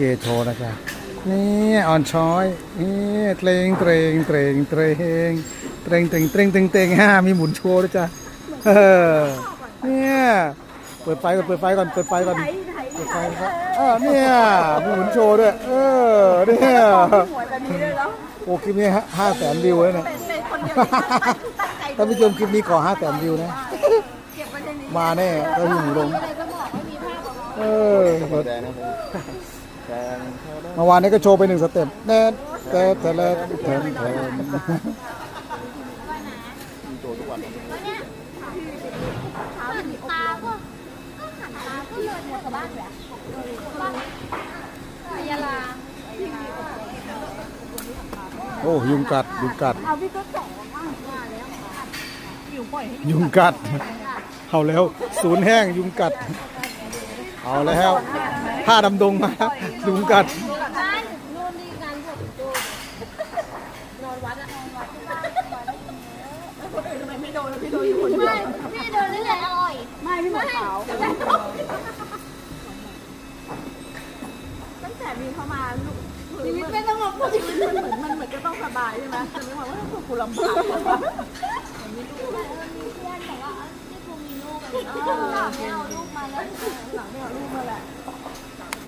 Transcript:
เกโชว์นะจ๊ะนี่ออนช้อยนี่เตรงเตรงเตรงเตรงเตรงเตรงเตรงเตรงเตรงฮ่ามีหมุนโชว์ด้วยจ้ะเออเนี่ยเปิดไฟก่อนเปิดไฟก่อนเปิดไฟก่อนเปิดไฟก่อนเออเนี่ยมีหมุนโชว์ด้วยเออเนี่ยหัวแบบนี้เลยแล้วโอ้คลิปนี้ห้าแสนวิวแล้วเนี่ยเป็นเป็นคนเดียวที่ตั้งใจท่านผู้ชมคลิปนี้ขอห้าแสนวิวนะเก็บไว้ในนี้มาแน่ก็หิวลงอะไรก็บอกว่ามีภาพออกมาเออ เมื่อวานนี้ก็โชว์ไปหนึ่งสเต็ปแน่แต่แต่ละเทินเทินโจทุกวันตาก็ก็หันตาก็เลยหัวกับบ้านแหละยาลาโอ้ยุงกัดยุงกัดเอาพี่ก็สองมากว่าแล้วอยู่ปล่อยให้ยุงกัดเอาแล้ว ศูนย์แห้งยุงกัด เอาแล้ว ผ้าดำดงมายุงกัดบ้านนู่นนี่กันผมดูนอนวัดอะนอนวัดที่บ้านคนอื่นทำไมไม่โดนแล้วพี่โดนอยู่คนเดียวไม่พี่เดินเรื่อยๆอร่อยไม่พี่หมดขาวตั้งแต่มีเข้ามาลูกชีวิตไม่ต้องมาพูดชีวิตมันเหมือนมันเหมือนจะต้องสบายใช่ไหมแต่ไม่ว่าว่ากูลำบากมีเพื่อนบอกว่าที่กูมีลูกอะไรอย่างเงี้ยไม่เอาลูกมาแล้วหลังไม่เอาลูกมาแหละ